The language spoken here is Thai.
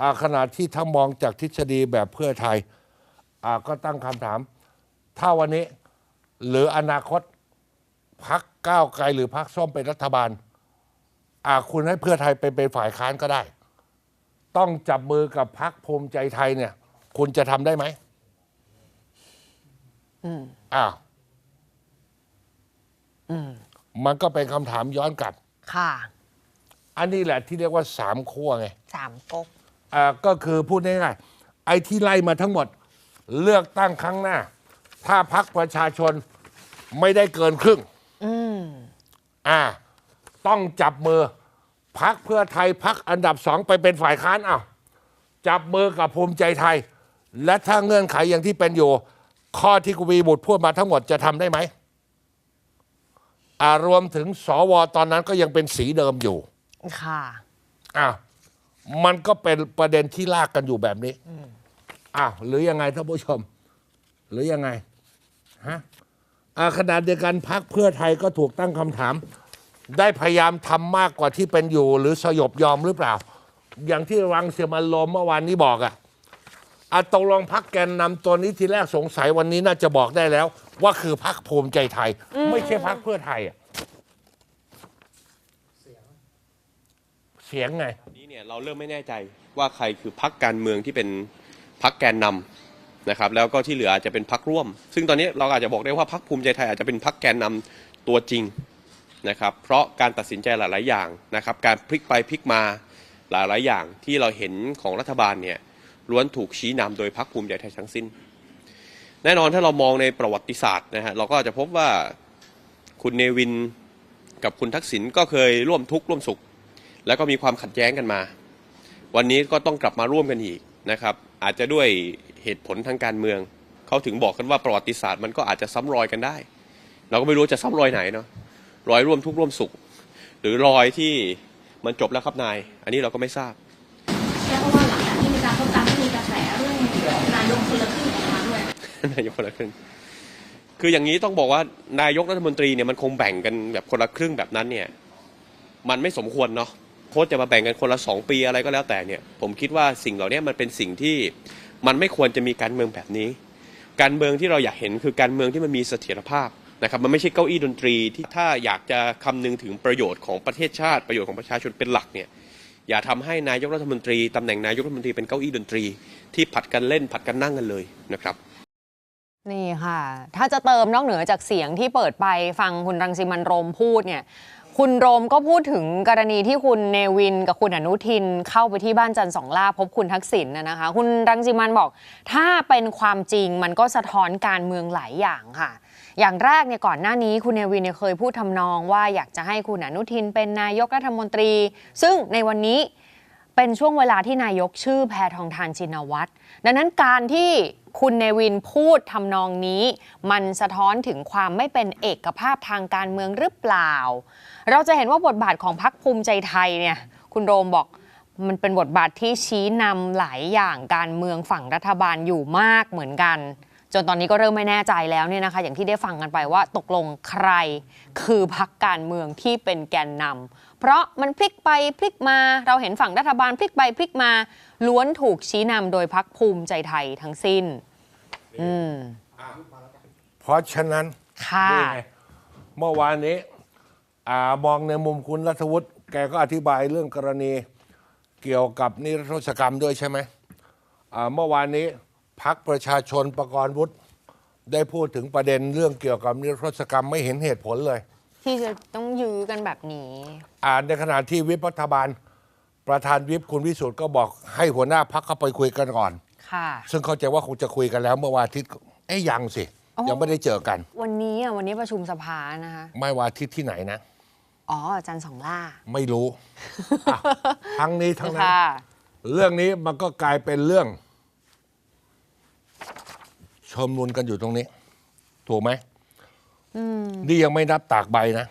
อ่าขณะที่ถ้ามองจากทฤษฎีแบบเพื่อไทยอ่าก็ตั้งคำถาม ถ้าวันนี้หรืออนาคตพักก้าวไกลหรือพักส้มเป็นรัฐบาลอ่าคุณให้เพื่อไทยไปเป็นฝ่ายค้านก็ได้ ต้องจับมือกับพักภูมิใจไทยเนี่ย คุณจะทำได้ไหมอ้าวมันก็เป็นคำถามย้อนกลับ ค่ะ อันนี้แหละที่เรียกว่าสามขั้วไง สามก๊ก อ่าก็คือพูดง่ายๆไอ้ที่ไล่มาทั้งหมด เลือกตั้งครั้งหน้า ถ้าพักประชาชนไม่ได้เกินครึ่งอ่า ต้องจับมือพักเพื่อไทยพักอันดับสองไปเป็นฝ่ายค้านอ้าวจับมือกับภูมิใจไทย และถ้าเงื่อนไขอย่างที่เป็นอยู่ ข้อที่กุวีบุตรพูดมาทั้งหมดจะทำได้ไหมอ่ารวมถึงสวตอนนั้นก็ยังเป็นสีเดิมอยู่ ค่ะ อ้าว มันก็เป็นประเด็นที่ลากกันอยู่แบบนี้อ้าวหรือยังไงท่านผู้ชม หรือยังไงฮะอ่าขณะเดียวกันพักเพื่อไทยก็ถูกตั้งคำถาม ได้พยายามทำมากกว่าที่เป็นอยู่ หรือสยบยอมหรือเปล่า อย่างที่รังเสียมันลมเมื่อวานนี้บอกอะอะตกลงพักแกนนำตัวนี้ทีแรกสงสัยวันนี้น่าจะบอกได้แล้ว ว่าคือพักภูมิใจไทย ไม่ใช่พักเพื่อไทยอะ เสียงไง นี้เนี่ยเราเริ่มไม่แน่ใจว่าใครคือพักการเมืองที่เป็นพักแกนนำนะครับแล้วก็ที่เหลืออาจจะเป็นพักร่วม ซึ่งตอนนี้เราอาจจะบอกได้ว่าพักภูมิใจไทยอาจจะเป็นพักแกนนำตัวจริงนะครับเพราะการตัดสินใจหลาย ๆ อย่างนะครับการพลิกไปพลิกมาหลาย ๆ อย่างที่เราเห็นของรัฐบาลเนี่ยล้วนถูกชี้นำโดยพักภูมิใจไทยทั้งสิ้น แน่นอนถ้าเรามองในประวัติศาสตร์นะฮะเราก็อาจจะพบว่าคุณเนวินกับคุณทักษิณก็เคยร่วมทุกข์ร่วมสุข แล้วก็มีความขัดแย้งกันมา วันนี้ก็ต้องกลับมาร่วมกันอีกนะครับ อาจจะด้วยเหตุผลทางการเมือง เขาถึงบอกกันว่าประวัติศาสตร์มันก็อาจจะซ้ำรอยกันได้ เราก็ไม่รู้จะซ้ำรอยไหนเนาะรอยร่วมทุกข์ร่วมสุข หรือรอยที่มันจบแล้วครับนาย อันนี้เราก็ไม่ทราบใช่เพราะว่าหลังจากที่มีการพบกันก็มีกระแสเรื่องนายกคนละครึ่งออกมาด้วยนายกคนละครึ่งคืออย่างนี้ต้องบอกว่านายกรัฐมนตรีเนี่ยมันคงแบ่งกันแบบคนละครึ่งแบบนั้นเนี่ย มันไม่สมควรเนาะ ค้ชจะมาแบ่งกันคนละสองปีอะไรก็แล้วแต่เนี่ย ผมคิดว่าสิ่งเหล่านี้มันเป็นสิ่งที่มันไม่ควรจะมีการเมืองแบบนี้ การเมืองที่เราอยากเห็นคือการเมืองที่มันมีเสถียรภาพนะครับมันไม่ใช่เก้าอี้ดนตรีที่ถ้าอยากจะคำนึงถึงประโยชน์ของประเทศชาติประโยชน์ของประชาชนเป็นหลักเนี่ยอย่าทำให้นายกรัฐมนตรีตำแหน่งนายกรัฐมนตรีเป็นเก้าอี้ดนตรี ที่ผัดกันเล่นผัดกันนั่งกันเลยนะครับ นี่ค่ะ ถ้าจะเติมนอกเหนือจากเสียงที่เปิดไปฟังคุณรังสิมันโรมพูดเนี่ย คุณโรมก็พูดถึงกรณีที่คุณเนวินกับคุณอนุทินเข้าไปที่บ้านจันทร์สองล่าพบคุณทักษิณนะนะคะ คุณรังสิมันบอก ถ้าเป็นความจริงมันก็สะท้อนการเมืองหลายอย่างค่ะ อย่างแรกเนี่ยก่อนหน้านี้คุณเนวินเนี่ยเคยพูดทำนองว่าอยากจะให้คุณอนุทินเป็นนายกรัฐมนตรี ซึ่งในวันนี้เป็นช่วงเวลาที่นายกชื่อแพทองทานชินวัตรดังนั้นการที่ คุณเนวินพูดทำนองนี้ มันสะท้อนถึงความไม่เป็นเอกภาพทางการเมืองหรือเปล่า เราจะเห็นว่าบทบาทของพรรคภูมิใจไทยเนี่ย คุณโรมบอกมันเป็นบทบาทที่ชี้นำหลายอย่างการเมืองฝั่งรัฐบาลอยู่มากเหมือนกัน จนตอนนี้ก็เริ่มไม่แน่ใจแล้วเนี่ยนะคะ อย่างที่ได้ฟังกันไปว่าตกลงใครคือพักการเมืองที่เป็นแกนนำเพราะมันพลิกไปพลิกมาเราเห็นฝั่งรัฐบาลพลิกไปพลิกมา ล้วนถูกชี้นำโดยพักภูมิใจไทยทั้งสิ้น อืมเพราะฉะนั้นค่ะนี่ไงเมื่อวานนี้อามองในมุมคุณรัฐวุฒิแกก็อธิบายเรื่องกรณีเกี่ยวกับนิรโทษกรรมด้วยใช่ไหมอ่าเมื่อวานนี้ พักประชาชนประกรณ์วุฒิได้พูดถึงประเด็นเรื่องเกี่ยวกับนิรโทษกรรมไม่เห็นเหตุผลเลย ที่จะต้องยื้อกันแบบนี้ อ่านในขณะที่วิปรัฐบาล ประธานวิปคุณวิสุทธ์ก็บอกให้หัวหน้าพักเข้าไปคุยกันก่อน ค่ะ ซึ่งเข้าใจว่าคงจะคุยกันแล้วเมื่อวันอาทิตย์เอ้ยยังสิ อ๋อ ยังไม่ได้เจอกัน วันนี้อะวันนี้ประชุมสภานะคะ ไม่วันอาทิตย์ที่ไหนนะ อ๋ออาจารย์สองล่าไม่รู้อะทั้งนี้ทั้งนั้น ค่ะ เรื่องนี้มันก็กลายเป็นเรื่อง ชมนุนกันอยู่ตรงนี้ ถูกไหมนี่ยังไม่นับตากใบนะ